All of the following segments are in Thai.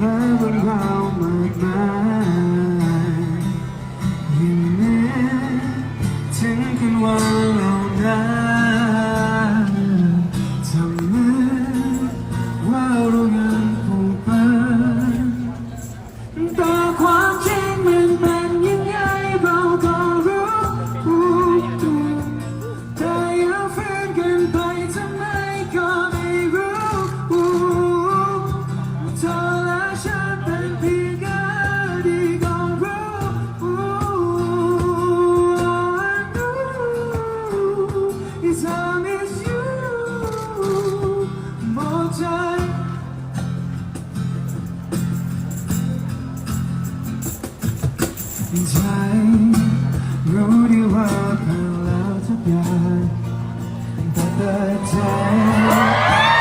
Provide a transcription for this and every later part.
climb around my mind. ใจรู้ดีว่าผ่านแล้วทุกอย่างแต่เปิดใจ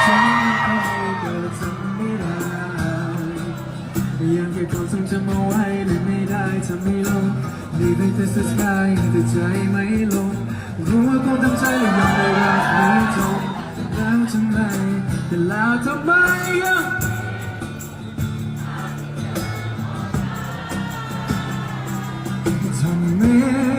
ฉันไม่เคยเกิดทำไม่ได้ยังเก็บความทรงจำเอาไว้เลยไม่ได้ทำไม่ลงดีไปแต่สุดท้ายแต่ใจไม่ลงรู้ว่ากูตั้งใจยังไม่รักไม่จบแล้วทำไมแต่แล้วทำไมอะ 이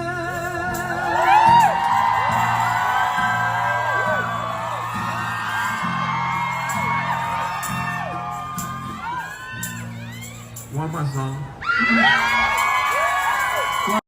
外卖商。